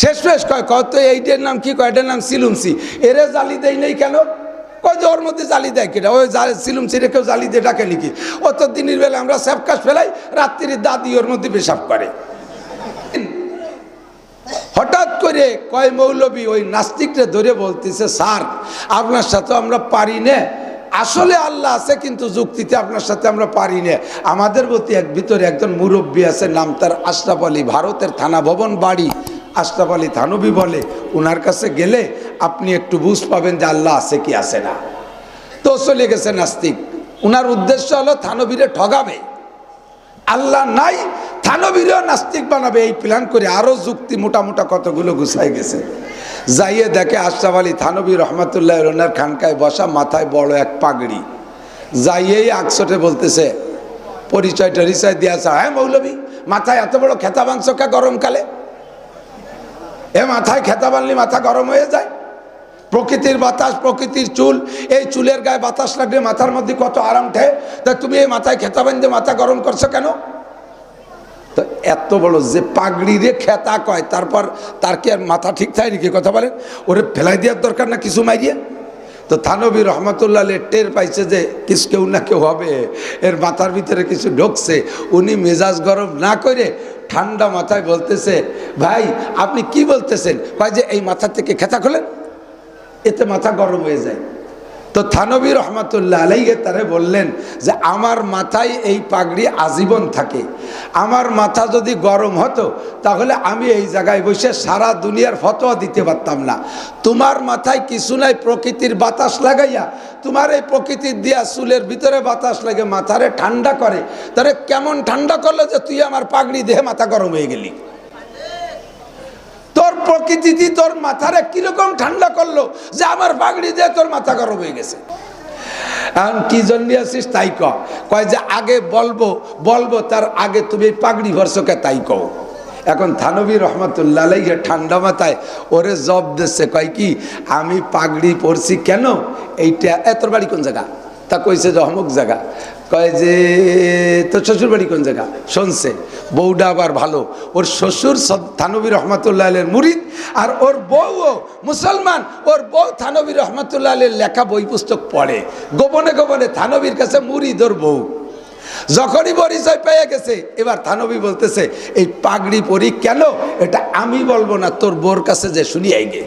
শেষ শেষ কয় কত এইটার নাম কি কয়? এটার নাম সিলুমসি। এরে জালি দেয় নেই কেন? কয় যে ওর মধ্যে জালি দেয় কেটা ওই সিলুমসি রে কেউ জালি দিয়ে ডাকে নাকি? অত দিনের বেলা আমরা স্যাপকাশ ফেলাই রাত্রির দাদি ওর মধ্যে পেশাব করে। হঠাৎ করে কয় মৌলবী, ওই নাস্তিকটা ধরে বলতেছে, স্যার, আপনার সাথে আমরা পারি না। আসলে আল্লাহ আছে, কিন্তু যুক্তিতে আপনার সাথে আমরা পারি না। আমাদের প্রতি এক ভিতরে একজন মুরব্বী আছে, নাম তার আশরাফ আলী, ভারতের থানা ভবন বাড়ি। আশরাফ আলী থানবী বলে ওনার কাছে গেলে আপনি একটু বুঝ পাবেন যে আল্লাহ আছে কি আছে না। তো চলে গেছে নাস্তিক। ওনার উদ্দেশ্য হলো থানবীরে ঠগাবে। আল্লাহ নাই থানবীরও নাস্তিক বানাবে। এই প্ল্যান করে আরও যুক্তি মোটা মোটা কতগুলো গুছাই গেছে। যাইয়ে দেখে আশরাফ আলী থানবী রহমতুল্লাহ ওনার খানকায় বসা মাথায় বড় এক পাগড়ি। যাইয়েই আকসটে বলতেছে পরিচয় টরিচয় দিয়েছে হ্যাঁ মৌলবী মাথায় এত বড় খেতা মাংস গরমকালে? এ মাথায় খেতা বানলি, মাথা গরম হয়ে যায়। প্রকৃতির বাতাস, প্রকৃতির চুল, এই চুলের গায়ে বাতাস লাগলে মাথার মধ্যে কত আরাম ঠে। তা তুমি এই মাথায় খেতা বান্ধে মাথা গরম করছ কেন? তো এত বড় যে পাগড়ি রে খেতা কয়, তারপর তার কি আর মাথা ঠিক থাকে নাকি? কথা বলেন। ওরে ফেলাই দেওয়ার দরকার না, কিছু মাইরিয়ে? তো থানবী রহমতুল্লাহ টের পাইছে যে কিছু কেউ না কেউ হবে। এর মাথার ভিতরে কিছু ঢুকছে। উনি মেজাজ গরম না করে ঠান্ডা মাথায় বলতেছে, ভাই, আপনি কি বলতেছেন? ভাই যে, এই মাথা থেকে খেতা খোলেন, এতে মাথা গরম হয়ে যায়। তো থানবী রহমতুল্লাহ আলাইহে তারে বললেন যে, আমার মাথায় এই পাগড়ি আজীবন থাকে। আমার মাথা যদি গরম হতো, তাহলে আমি এই জায়গায় বসে সারা দুনিয়ার ফতোয়া দিতে পারতাম না। তোমার মাথায় কিছু নাই প্রকৃতির বাতাস লাগাইয়া। তোমার এই প্রকৃতির দিয়া চুলের ভিতরে বাতাস লাগে, মাথারে ঠান্ডা করে। তারে কেমন ঠান্ডা করল যে, তুই আমার পাগড়ি দেহে মাথা গরম হয়ে গেলি? প্রকৃতি তোর মাথারে কীরকম ঠান্ডা করল? যে আমার পাগড়ি দিয়ে তোর মাথা গরম হয়ে গেছে। এখন কি জন্য তাই কয় যে, আগে বলব বলব, তার আগে তুমি পাগড়ি ভরসকে তাই কও। এখন থানবী রহমতুল্লাহ ঠান্ডা মাথায় ওরে জব দিচ্ছে কয় কি, আমি পাগড়ি পরছি কেন? এইটা, এ, তোর বাড়ি কোন জায়গা? তা কইছে যে, অমুক জায়গা। কয় যে, তোর শ্বশুর বাড়ি কোন জায়গা? শুনছে, বউটা আবার ভালো। ওর শ্বশুর থানবী রহমতুল্লাহ আলের মুরিদ, আর ওর বউও মুসলমান। ওর বউ থানবী রহমতুল্লাহ আলের লেখা বই পুস্তক পড়ে। গোপনে গোপনে থানবীর কাছে মুরিদ ওর বউ। যখনই পরিচয় পেয়ে গেছে, এবার থানবী বলতেছে, এই পাগড়ি পরি কেন? এটা আমি বলব না, তোর বোর কাছে যে শুনিয়াই গে।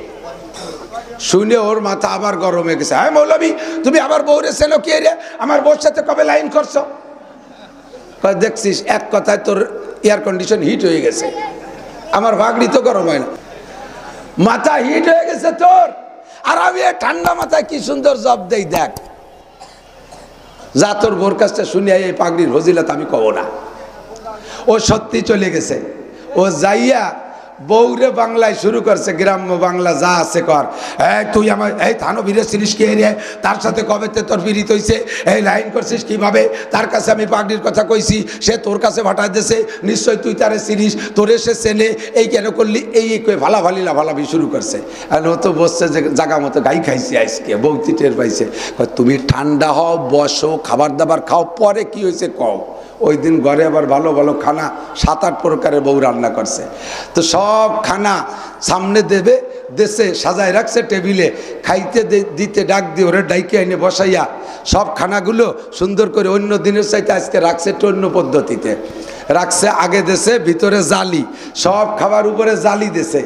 শুনে ওর মাথা আবার গরম হয়ে গেছে। হ্যাঁ মৌলবী, তুমি আবার বউরে সেনো কে রে? আমার বউর সাথে কবে লাইন করছ? দেখছিস, এক কথায় তোর এয়ার কন্ডিশন হিট হয়ে গেছে। আমার ভাগড়ি তো গরম হয় না। মাথা হিট হয়ে গেছে তোর। আর আমি ঠান্ডা মাথায় কি সুন্দর জব দেই, দেখ। যা তোর বোর কাছটা শুনিয়া এই পাগড়ির ফজিলত আমি কব না। ও সত্যি চলে গেছে। ও যাইয়া বৌরে বাংলায় শুরু করছে, গ্রাম্য বাংলা যা আছে কর। এই তুই আমার, এই থানো বীরে ছিলিস কে রে? তার সাথে কবেতে তোর বিরিত হইছে? এই লাইন করছিস কীভাবে? তার কাছে আমি পাগড়ির কথা কইছি, সে তোর কাছে ভাটাই দিছে, নিশ্চয় তুই তারে চিনিস। তোরে সে চেনে, এই কেন করলি? এই কই ভালা ভালি লাভালাভি শুরু করছে। আর ও তো বসছে যে জাগা মতো গাই খাইছে আজকে বৌতি টের পাইছে। তুমি ঠান্ডা হও, বসো, খাবার দাবার খাও, পরে কি হয়েছে কও? ওই দিন ঘরে আবার ভালো ভালো খানা, সাত আট প্রকারের বউ রান্না করছে। তো সব খানা সামনে দেবে, দেশে সাজায় রাখছে টেবিলে, খাইতে দিতে ডাক দিয়ে ওরে ডাইকে এনে বসাইয়া সব খানাগুলো সুন্দর করে অন্য দিনের চাইতে আজকে রাখছে একটু অন্য পদ্ধতিতে। রাখছে আগে দেশে, ভিতরে জালি, সব খাবার উপরে জালি দেশে।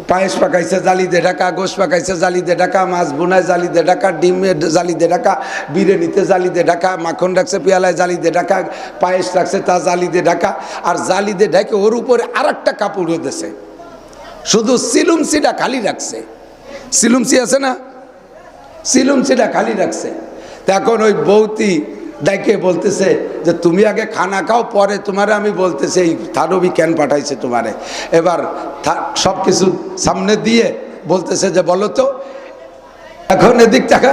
পায়েস পাকাইছে, জালি দে ঢাকা, গোশ পাকাইছে, জালি দে ঢাকা, মাছ বোনায় জালি দে ঢাকা জালি দে ঢাকা বিরিয়ানিতে জালি দে ঢাকা, মাখন রাখছে, পেয়ালায় জালি দে ঢাকা, পায়েস রাখছে, তা জালি দে ঢাকা, আর জালি দে ঢাকে ওর উপরে আর একটা কাপড় দিছে শুধু সিলুমসিটা খালি রাখছে। সিলুমসি আছে না? সিলুমসিটা খালি রাখছে। এখন ওই বৌতি ডাইকে বলতেছে যে, তুমি আগে খানা খাও, পরে তোমারে আমি বলতেছি, এই থানবি কেন পাঠাইছে তোমারে? এবার সব কিছু সামনে দিয়ে বলতেছে যে, বলো তো? এখন এদিক টাকা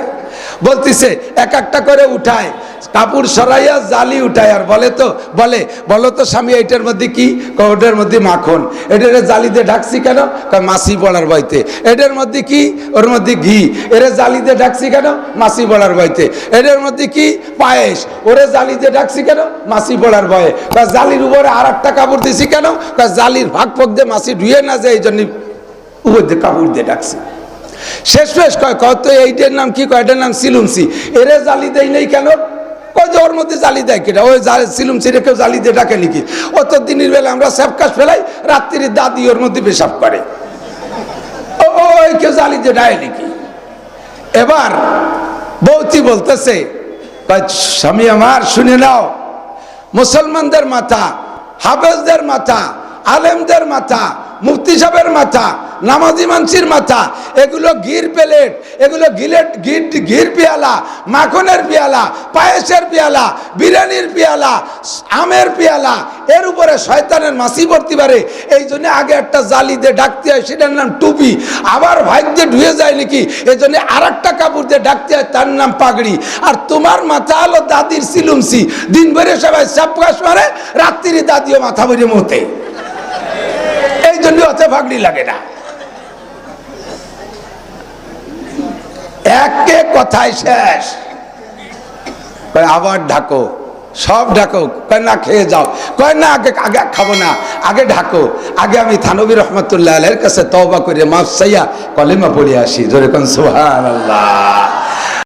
বলতেছে, এক একটা করে উঠায়। কাপড় সরাইয়া জালি উঠায় আর বলে তো, বলে, বলো তো স্বামী, এইটার মধ্যে কি? ওটার মধ্যে মাখন। এটার জালিতে ঢাকছি কেন? মাছি পড়ার বইতে এটার মধ্যে কি? ওর মধ্যে ঘি। এরে জালিতে ঢাকছি কেন? মাছি পড়ার বইতে এটার মধ্যে কি? পায়েস। ওরে জালিতে ঢাকছি কেন? মাছি পড়ার ভয়ে। জালির উপরে আর একটা কাপড় দিছি কেন? জালির ভাগ পক দিয়ে মাছি ধুয়ে না যায়, এই জন্য উপর দিয়ে কাপড় দিয়ে ডাকছে শেষ শেষ কয় কত এইটার নাম কি? কয়, এটার নাম সিলুমসি। এরে জালি দেই নেই কেন? কয় যে ওর মধ্যে জালি দেয় কেটা? ওই জালি- সিলুমসি কেউ জালি দিয়ে ডাকে নাকি? ও তো দিনের বেলা আমরা স্যাপকাশ ফেলাই, রাত্রির দাদি ওর মধ্যে পেশাব করে। ওই কেউ জালি দিয়ে ডায় নাকি? এবার বৌতি বলতেছে স্বামী আমার, শুনে নাও। মুসলমানদের মাথা, হাফেজদের মাথা, আলেমদের মাথা মুফতি সাহেবের মাথা, নামাজি মানসির মাথা, এগুলো গির প্লেট, এগুলো গিলেট, গির ঘির পেয়ালা, মাখনের পেয়ালা, পায়েসের পেয়ালা, বিরিয়ানির পেয়ালা, আমের পেয়ালা, এর উপরে শয়তানের মাসি ভর্তি পারে এই জন্য আগে একটা জালি দিয়ে ডাকতে হয়, সেটার নাম টুপি। আবার ভাগ্যে ঢুয়ে যায় নাকি, এই জন্য আর একটা কাপড় দিয়ে ডাকতে হয়, তার নাম পাগড়ি। আর তোমার মাথা হলো দাদির সিলুমসি। দিন ভরে সবাই চাপকাশ মারে রাত্রি দাদিও মাথা ভরে মতে জন্য অত পাগড়ি লাগে না। একে কথায় শেষ। আবার ঢাকো, সব ঢাকো। কয়, না, খেয়ে যাও। কয়, না, আগে আগে খাব না, আগে ঢাকো। আগে আমি থানবী রহমতুল্লাহ আলের কাছে তওবা করে মাফ চাইয়া কলেমা পড়ে আসি। যেরকম সুহান আল্লাহ